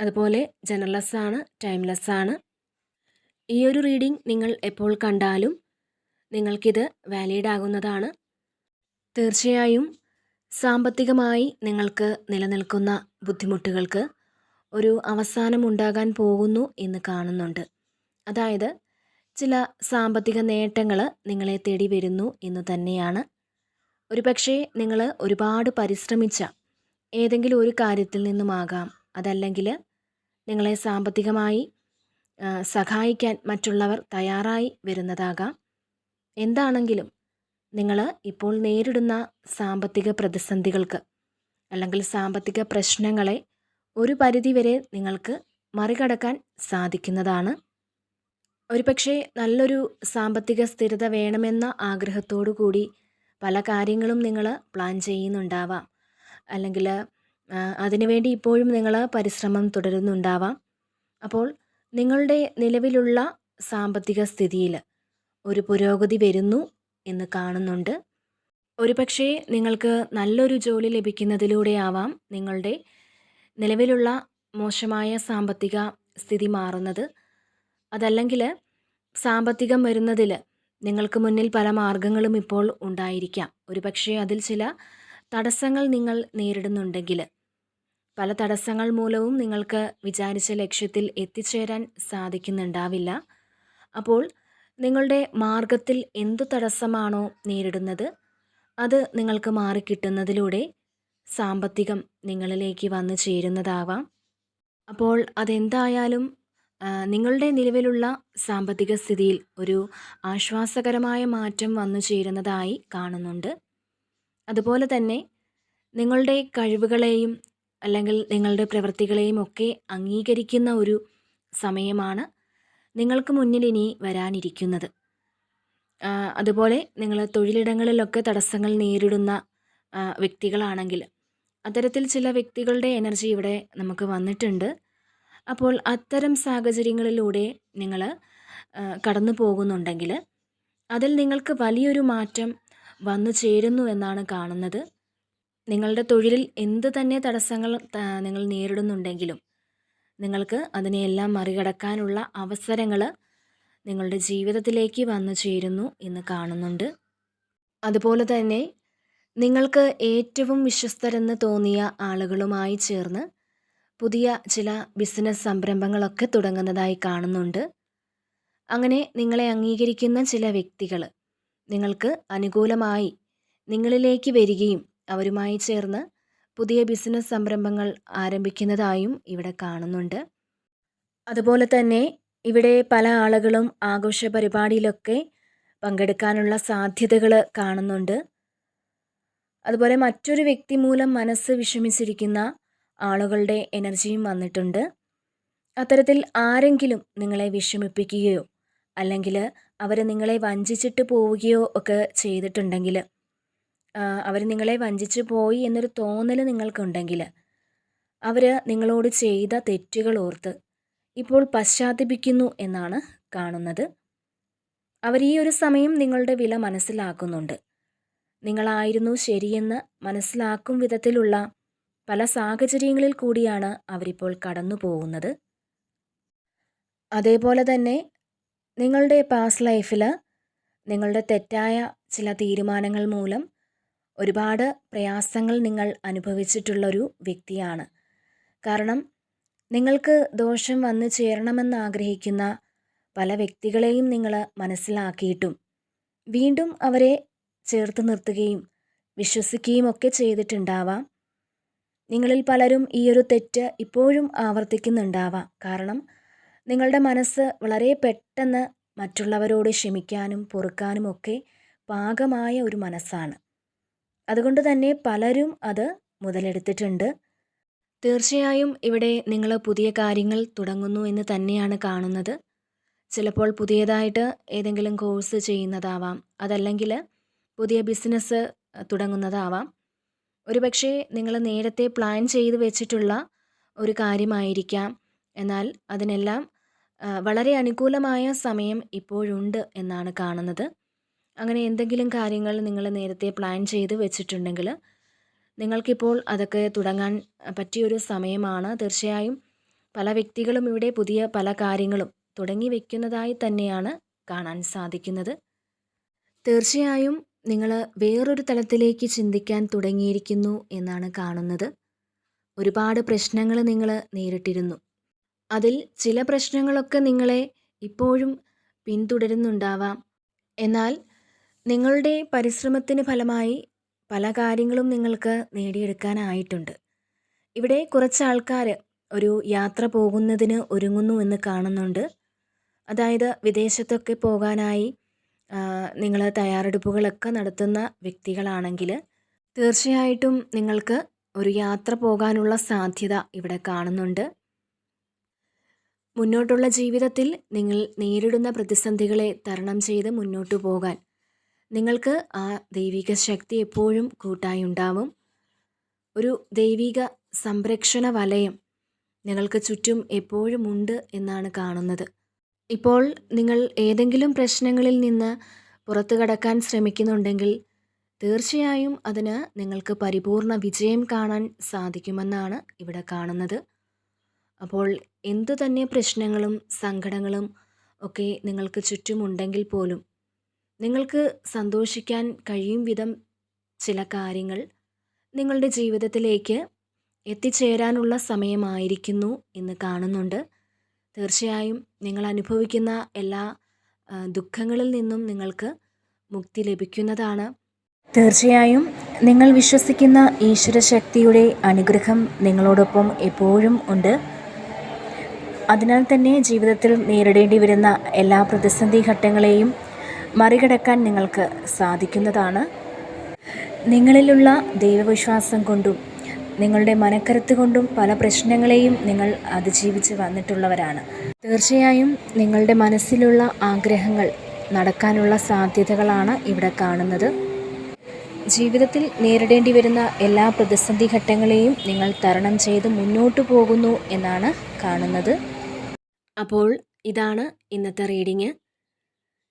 അതുപോലെ ജനറലസ് ആണ് ടൈംലെസ് ആണ്. ഈ ഒരു റീഡിംഗ് നിങ്ങൾ എപ്പോൾ കണ്ടാലും നിങ്ങൾക്കിത് വാലിഡ് ആകുന്നതാണ്. തീർച്ചയായും സാമ്പത്തികമായി നിങ്ങൾക്ക് നിലനിൽക്കുന്ന ബുദ്ധിമുട്ടുകൾക്ക് ഒരു അവസാനം ഉണ്ടാകാൻ പോകുന്നു എന്ന് കാണുന്നുണ്ട്. അതായത് ചില സാമ്പത്തിക നേട്ടങ്ങൾ നിങ്ങളെ തേടി വരുന്നു എന്ന് തന്നെയാണ്. ഒരു പക്ഷേ നിങ്ങൾ ഒരുപാട് പരിശ്രമിച്ച ഏതെങ്കിലും ഒരു കാര്യത്തിൽ നിന്നുമാകാം. അതല്ലെങ്കിൽ നിങ്ങളെ സാമ്പത്തികമായി സഹായിക്കാൻ മറ്റുള്ളവർ തയ്യാറായി വരുന്നതാകാം. എന്താണെങ്കിലും നിങ്ങൾ ഇപ്പോൾ നേരിടുന്ന സാമ്പത്തിക പ്രതിസന്ധികൾക്ക് അല്ലെങ്കിൽ സാമ്പത്തിക പ്രശ്നങ്ങളെ ഒരു പരിധിവരെ നിങ്ങൾക്ക് മറികടക്കാൻ സാധിക്കുന്നതാണ്. ഒരുപക്ഷെ നല്ലൊരു സാമ്പത്തിക സ്ഥിരത വേണമെന്ന ആഗ്രഹത്തോടു കൂടി പല കാര്യങ്ങളും നിങ്ങൾ പ്ലാൻ ചെയ്യുന്നുണ്ടാവാം. അല്ലെങ്കിൽ അതിനുവേണ്ടി ഇപ്പോഴും നിങ്ങൾ പരിശ്രമം തുടരുന്നുണ്ടാവാം. അപ്പോൾ നിങ്ങളുടെ നിലവിലുള്ള സാമ്പത്തിക സ്ഥിതിയിൽ ഒരു പുരോഗതി വരുന്നു എന്ന് കാണുന്നുണ്ട്. ഒരുപക്ഷേ നിങ്ങൾക്ക് നല്ലൊരു ജോലി ലഭിക്കുന്നതിലൂടെ ആവാം നിങ്ങളുടെ നിലവിലുള്ള മോശമായ സാമ്പത്തിക സ്ഥിതി മാറുന്നത്. അതല്ലെങ്കിൽ സാമ്പത്തികം വരുന്നതിൽ നിങ്ങൾക്ക് മുന്നിൽ പല മാർഗങ്ങളും ഇപ്പോൾ ഉണ്ടായിരിക്കാം. ഒരുപക്ഷേ അതിൽ ചില തടസ്സങ്ങൾ നിങ്ങൾ നേരിടുന്നുണ്ടെങ്കിൽ പല തടസ്സങ്ങൾ മൂലവും നിങ്ങൾക്ക് വിചാരിച്ച ലക്ഷ്യത്തിൽ എത്തിച്ചേരാൻ സാധിക്കുന്നുണ്ടാവില്ല. അപ്പോൾ നിങ്ങളുടെ മാർഗത്തിൽ എന്തു തടസ്സമാണോ നേരിടുന്നത് അത് നിങ്ങൾക്ക് മാറിക്കിട്ടുന്നതിലൂടെ സാമ്പത്തികം നിങ്ങളിലേക്ക് വന്നു ചേരുന്നതാവാം. അപ്പോൾ അതെന്തായാലും നിങ്ങളുടെ നിലവിലുള്ള സാമ്പത്തിക സ്ഥിതിയിൽ ഒരു ആശ്വാസകരമായ മാറ്റം വന്നു ചേരുന്നതായി കാണുന്നുണ്ട്. അതുപോലെ തന്നെ നിങ്ങളുടെ കഴിവുകളെയും അല്ലെങ്കിൽ നിങ്ങളുടെ പ്രവൃത്തികളെയും ഒക്കെ അംഗീകരിക്കുന്ന ഒരു സമയമാണ് നിങ്ങൾക്ക് മുന്നിൽ ഇനി വരാനിരിക്കുന്നത്. അതുപോലെ നിങ്ങൾ തൊഴിലിടങ്ങളിലൊക്കെ തടസ്സങ്ങൾ നേരിടുന്ന വ്യക്തികളാണെങ്കിൽ അത്തരത്തിൽ ചില വ്യക്തികളുടെ എനർജി ഇവിടെ നമുക്ക് വന്നിട്ടുണ്ട്. അപ്പോൾ അത്തരം സാഹചര്യങ്ങളിലൂടെ നിങ്ങൾ കടന്നു പോകുന്നുണ്ടെങ്കിൽ അതിൽ നിങ്ങൾക്ക് വലിയൊരു മാറ്റം വന്നു ചേരുന്നു എന്നാണ് കാണുന്നത്. നിങ്ങളുടെ തൊഴിലിൽ എന്ത് തന്നെ തടസ്സങ്ങൾ നിങ്ങൾ നേരിടുന്നുണ്ടെങ്കിലും നിങ്ങൾക്ക് അതിനെയെല്ലാം മറികടക്കാനുള്ള അവസരങ്ങൾ നിങ്ങളുടെ ജീവിതത്തിലേക്ക് വന്നു ചേരുന്നു എന്ന് കാണുന്നുണ്ട്. അതുപോലെ തന്നെ നിങ്ങൾക്ക് ഏറ്റവും വിശ്വസ്തരെന്ന് തോന്നിയ ആളുകളുമായി ചേർന്ന് പുതിയ ചില ബിസിനസ് സംരംഭങ്ങളൊക്കെ തുടങ്ങുന്നതായി കാണുന്നുണ്ട്. അങ്ങനെ നിങ്ങളെ അംഗീകരിക്കുന്ന ചില വ്യക്തികൾ നിങ്ങൾക്ക് അനുകൂലമായി നിങ്ങളിലേക്ക് വരികയും അവരുമായി ചേർന്ന് പുതിയ ബിസിനസ് സംരംഭങ്ങൾ ആരംഭിക്കുന്നതായും ഇവിടെ കാണുന്നുണ്ട്. അതുപോലെ തന്നെ ഇവിടെ പല ആളുകളും ആഘോഷ പരിപാടിയിലൊക്കെ പങ്കെടുക്കാനുള്ള സാധ്യതകൾ കാണുന്നുണ്ട്. അതുപോലെ മറ്റൊരു വ്യക്തി മൂലം മനസ്സ് വിഷമിച്ചിരിക്കുന്ന ആളുകളുടെ എനർജിയും വന്നിട്ടുണ്ട്. അത്തരത്തിൽ ആരെങ്കിലും നിങ്ങളെ വിഷമിപ്പിക്കുകയോ അല്ലെങ്കിൽ അവർ നിങ്ങളെ വഞ്ചിച്ചിട്ട് പോവുകയോ ഒക്കെ ചെയ്തിട്ടുണ്ടെങ്കിൽ അവർ നിങ്ങളെ വഞ്ചിച്ചു പോയി എന്നൊരു തോന്നൽ നിങ്ങൾക്കുണ്ടെങ്കിൽ അവർ നിങ്ങളോട് ചെയ്ത തെറ്റുകൾ ഓർത്ത് ഇപ്പോൾ പശ്ചാത്തപിക്കുന്നു എന്നാണ് കാണുന്നത്. അവർ ഈ ഒരു സമയം നിങ്ങളുടെ വില മനസ്സിലാക്കുന്നുണ്ട്. നിങ്ങളായിരുന്നു ശരിയെന്ന് മനസ്സിലാക്കും വിധത്തിലുള്ള പല സാഹചര്യങ്ങളിൽ കൂടിയാണ് അവരിപ്പോൾ കടന്നു പോകുന്നത്. അതേപോലെ തന്നെ നിങ്ങളുടെ പാസ്റ്റ് ലൈഫിൽ നിങ്ങളുടെ തെറ്റായ ചില തീരുമാനങ്ങൾ മൂലം ഒരുപാട് പ്രയാസങ്ങൾ നിങ്ങൾ അനുഭവിച്ചിട്ടുള്ളൊരു വ്യക്തിയാണ്. കാരണം നിങ്ങൾക്ക് ദോഷം വന്നു ചേരണമെന്ന് ആഗ്രഹിക്കുന്ന പല വ്യക്തികളെയും നിങ്ങൾ മനസ്സിലാക്കിയിട്ടും വീണ്ടും അവരെ ചേർത്ത് നിർത്തുകയും വിശ്വസിക്കുകയും ഒക്കെ ചെയ്തിട്ടുണ്ടാവാം. നിങ്ങളിൽ പലരും ഈ ഒരു തെറ്റ് ഇപ്പോഴും ആവർത്തിക്കുന്നുണ്ടാവാം. കാരണം നിങ്ങളുടെ മനസ്സ് വളരെ പെട്ടെന്ന് മറ്റുള്ളവരോട് ക്ഷമിക്കാനും പൊറുക്കാനും ഒക്കെ പാകമായ ഒരു മനസ്സാണ്. അതുകൊണ്ട് തന്നെ പലരും അത് മുതലെടുത്തിട്ടുണ്ട്. തീർച്ചയായും ഇവിടെ നിങ്ങൾ പുതിയ കാര്യങ്ങൾ തുടങ്ങുന്നു എന്ന് തന്നെയാണ് കാണുന്നത്. ചിലപ്പോൾ പുതിയതായിട്ട് ഏതെങ്കിലും കോഴ്സ് ചെയ്യുന്നതാവാം അതല്ലെങ്കിൽ പുതിയ ബിസിനസ് തുടങ്ങുന്നതാവാം. ഒരുപക്ഷേ നിങ്ങൾ നേരത്തെ പ്ലാൻ ചെയ്ത് വെച്ചിട്ടുള്ള ഒരു കാര്യമായിരിക്കാം. എന്നാൽ അതിനെല്ലാം വളരെ അനുകൂലമായ സമയം ഇപ്പോഴുണ്ട് എന്നാണ് കാണുന്നത്. അങ്ങനെ എന്തെങ്കിലും കാര്യങ്ങൾ നിങ്ങൾ നേരത്തെ പ്ലാൻ ചെയ്ത് വെച്ചിട്ടുണ്ടെങ്കിൽ നിങ്ങൾക്കിപ്പോൾ അതൊക്കെ തുടങ്ങാൻ പറ്റിയൊരു സമയമാണ്. തീർച്ചയായും പല വ്യക്തികളും ഇവിടെ പുതിയ പല കാര്യങ്ങളും തുടങ്ങി വെക്കുന്നതായി തന്നെയാണ് കാണാൻ സാധിക്കുന്നത്. തീർച്ചയായും നിങ്ങൾ വേറൊരു തലത്തിലേക്ക് ചിന്തിക്കാൻ തുടങ്ങിയിരിക്കുന്നു എന്നാണ് കാണുന്നത്. ഒരുപാട് പ്രശ്നങ്ങൾ നിങ്ങൾ നേരിട്ടിരുന്നു. അതിൽ ചില പ്രശ്നങ്ങളൊക്കെ നിങ്ങളെ ഇപ്പോഴും പിന്തുടരുന്നുണ്ടാവാം. എന്നാൽ നിങ്ങളുടെ പരിശ്രമത്തിന് ഫലമായി പല കാര്യങ്ങളും നിങ്ങൾക്ക് നേടിയെടുക്കാനായിട്ടുണ്ട്. ഇവിടെ കുറച്ച് ആൾക്കാർ ഒരു യാത്ര പോകുന്നതിന് ഒരുങ്ങുന്നു എന്ന് കാണുന്നുണ്ട്. അതായത് വിദേശത്തൊക്കെ പോകാനായി നിങ്ങൾ തയ്യാറെടുപ്പുകളൊക്കെ നടത്തുന്ന വ്യക്തികളാണെങ്കിൽ തീർച്ചയായിട്ടും നിങ്ങൾക്ക് ഒരു യാത്ര പോകാനുള്ള സാധ്യത ഇവിടെ കാണുന്നുണ്ട്. മുന്നോട്ടുള്ള ജീവിതത്തിൽ നിങ്ങൾ നേരിടുന്ന പ്രതിസന്ധികളെ തരണം ചെയ്ത് മുന്നോട്ടു പോകാൻ നിങ്ങൾക്ക് ആ ദൈവിക ശക്തി എപ്പോഴും കൂട്ടായി ഉണ്ടാവും. ഒരു ദൈവിക സംരക്ഷണ വലയം നിങ്ങൾക്ക് ചുറ്റും എപ്പോഴും ഉണ്ട് എന്നാണ് കാണുന്നത്. ഇപ്പോൾ നിങ്ങൾ ഏതെങ്കിലും പ്രശ്നങ്ങളിൽ നിന്ന് പുറത്തു കടക്കാൻ ശ്രമിക്കുന്നുണ്ടെങ്കിൽ തീർച്ചയായും അതിന് നിങ്ങൾക്ക് പരിപൂർണ വിജയം കാണാൻ സാധിക്കുമെന്നാണ് ഇവിടെ കാണുന്നത്. അപ്പോൾ എന്തു തന്നെ പ്രശ്നങ്ങളും സങ്കടങ്ങളും ഒക്കെ നിങ്ങൾക്ക് ചുറ്റുമുണ്ടെങ്കിൽ പോലും നിങ്ങൾക്ക് സന്തോഷിക്കാൻ കഴിയും വിധം ചില കാര്യങ്ങൾ നിങ്ങളുടെ ജീവിതത്തിലേക്ക് എത്തിച്ചേരാനുള്ള സമയമായിരിക്കുന്നു എന്ന് കാണുന്നുണ്ട്. തീർച്ചയായും നിങ്ങൾ അനുഭവിക്കുന്ന എല്ലാ ദുഃഖങ്ങളിൽ നിന്നും നിങ്ങൾക്ക് മുക്തി ലഭിക്കുന്നതാണ്. തീർച്ചയായും നിങ്ങൾ വിശ്വസിക്കുന്ന ഈശ്വരശക്തിയുടെ അനുഗ്രഹം നിങ്ങളോടൊപ്പം എപ്പോഴും ഉണ്ട്. അതിനാൽ തന്നെ ജീവിതത്തിൽ നേരിടേണ്ടി വരുന്ന എല്ലാ പ്രതിസന്ധി ഘട്ടങ്ങളെയും മറികടക്കാൻ നിങ്ങൾക്ക് സാധിക്കുന്നതാണ്. നിങ്ങളിലുള്ള ദൈവവിശ്വാസം കൊണ്ടും നിങ്ങളുടെ മനക്കരുത്ത് കൊണ്ടും പല പ്രശ്നങ്ങളെയും നിങ്ങൾ അതിജീവിച്ച് വന്നിട്ടുള്ളവരാണ്. തീർച്ചയായും നിങ്ങളുടെ മനസ്സിലുള്ള ആഗ്രഹങ്ങൾ നടക്കാനുള്ള സാധ്യതകളാണ് ഇവിടെ കാണുന്നത്. ജീവിതത്തിൽ നേരിടേണ്ടി വരുന്ന എല്ലാ പ്രതിസന്ധി ഘട്ടങ്ങളെയും നിങ്ങൾ തരണം ചെയ്ത് മുന്നോട്ട് പോകുന്നു എന്നാണ് കാണുന്നത്. അപ്പോൾ ഇതാണ് ഇന്നത്തെ റീഡിങ്.